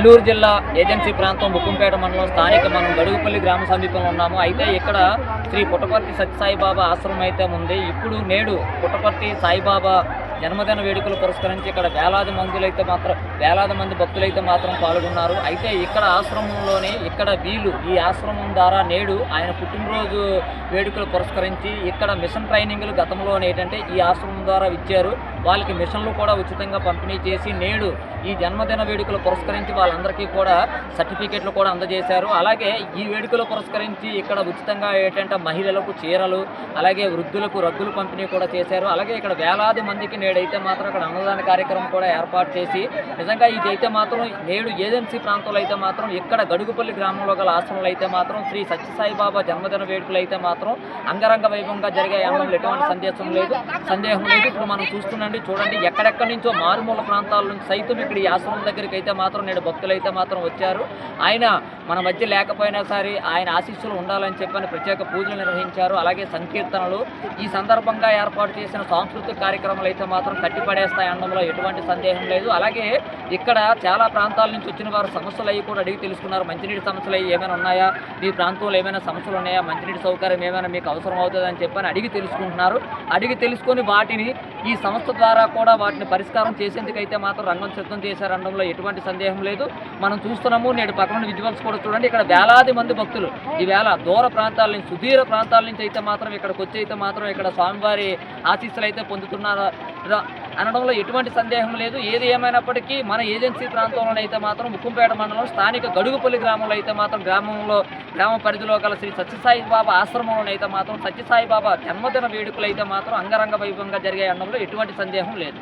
అల్లూరు జిల్లా ఏజెన్సీ ప్రాంతం ముక్కుంపేట మండలం స్థానిక మనం గడుగుపల్లి గ్రామ సమీపంలో ఉన్నాము. అయితే ఇక్కడ శ్రీ పుట్టపర్తి సత్యసాయిబాబా ఆశ్రమం అయితే ఉంది. ఇప్పుడు నేడు పుట్టపర్తి సాయిబాబా జన్మదిన వేడుకలు పురస్కరించి ఇక్కడ వేలాది మందులైతే మాత్రం వేలాది మంది భక్తులైతే మాత్రం పాల్గొన్నారు. అయితే ఇక్కడ ఆశ్రమంలోనే ఇక్కడ వీళ్ళు ఈ ఆశ్రమం ద్వారా నేడు ఆయన పుట్టినరోజు వేడుకలు పురస్కరించి ఇక్కడ మిషన్ ట్రైనింగ్లు గతంలో ఏంటంటే ఈ ఆశ్రమం ద్వారా ఇచ్చారు. వాళ్ళకి మిషన్లు కూడా ఉచితంగా పంపిణీ చేసి నేడు ఈ జన్మదిన వేడుకలు పురస్కరించి వాళ్ళందరికీ కూడా సర్టిఫికేట్లు కూడా అందజేశారు. అలాగే ఈ వేడుకలు పురస్కరించి ఇక్కడ ఉచితంగా ఏంటంటే మహిళలకు చీరలు అలాగే వృద్ధులకు రగ్గులు పంపిణీ కూడా చేశారు. అలాగే ఇక్కడ వేలాది మందికి నేడైతే మాత్రం ఇక్కడ అన్నదాన కార్యక్రమం కూడా ఏర్పాటు చేసి నిజంగా ఇదైతే మాత్రం నేడు ఏజెన్సీ ప్రాంతంలో అయితే మాత్రం ఇక్కడ గడుగుపల్లి గ్రామంలో గల ఆశ్రమంలో అయితే మాత్రం శ్రీ సత్యసాయిబాబా జన్మదిన వేడుకలు అయితే మాత్రం అంగరంగ వైభవంగా జరిగే అనడంలో ఎటువంటి సందేశం లేదు. సందేహం లేదు. ఇప్పుడు మనం చూస్తుండండి చూడండి ఎక్కడెక్కడి నుంచో మారుమూల ప్రాంతాల నుంచి సైతం ఇక్కడ ఈ ఆశ్రమం దగ్గరికి అయితే మాత్రం నేడు భక్తులు అయితే మాత్రం వచ్చారు. ఆయన మన మధ్య లేకపోయినా సరే ఆయన ఆశీస్సులు ఉండాలని చెప్పని ప్రత్యేక పూజలు నిర్వహించారు. అలాగే సంకీర్తనలు ఈ సందర్భంగా ఏర్పాటు చేసిన సాంస్కృతిక కార్యక్రమాలు అయితే మాత్రం కట్టిపడేస్తాయి అనడంలో ఎటువంటి సందేహం లేదు. అలాగే ఇక్కడ చాలా ప్రాంతాల నుంచి వచ్చిన వారు సమస్యలు అవి కూడా అడిగి తెలుసుకున్నారు. మంచినీటి సమస్యలు అవి ఏమైనా ఉన్నాయా? మీ ప్రాంతంలో ఏమైనా సమస్యలు ఉన్నాయా? మంచినీటి సౌకర్యం ఏమైనా మీకు అవసరం అవుతుందని చెప్పని అడిగి తెలుసుకుంటున్నారు. అడిగి తెలుసుకొని వాటిని ఈ సంస్థ ద్వారా కూడా వాటిని పరిష్కారం చేసేందుకైతే మాత్రం రంగం సిద్ధం చేశారనడంలో ఎటువంటి సందేహం లేదు. మనం చూస్తున్నాము నేడు పక్కన విజువల్స్ కూడా చూడండి ఇక్కడ వేలాది మంది భక్తులు. ఈవేళ దూర ప్రాంతాల నుంచి సుదీర ప్రాంతాల నుంచి అయితే మాత్రం ఇక్కడికి వచ్చి అయితే మాత్రం ఇక్కడ స్వామివారి ఆశీస్సులు అయితే పొందుతున్నారు అనడంలో ఎటువంటి సందేహం లేదు. ఏది ఏమైనప్పటికీ మన ఏజెన్సీ ప్రాంతంలోనైతే మాత్రం ముక్కుంపేట మండలం స్థానిక గడుగుపల్లి గ్రామంలో అయితే మాత్రం గ్రామంలో గ్రామ పరిధిలో గల శ్రీ సత్యసాయి బాబా ఆశ్రమంలోనైతే మాత్రం సత్యసాయి బాబా జన్మదిన వేడుకలు అయితే మాత్రం అంగరంగ వైభవంగా జరిగాయి అనడంలో ఎటువంటి సందేహం లేదు.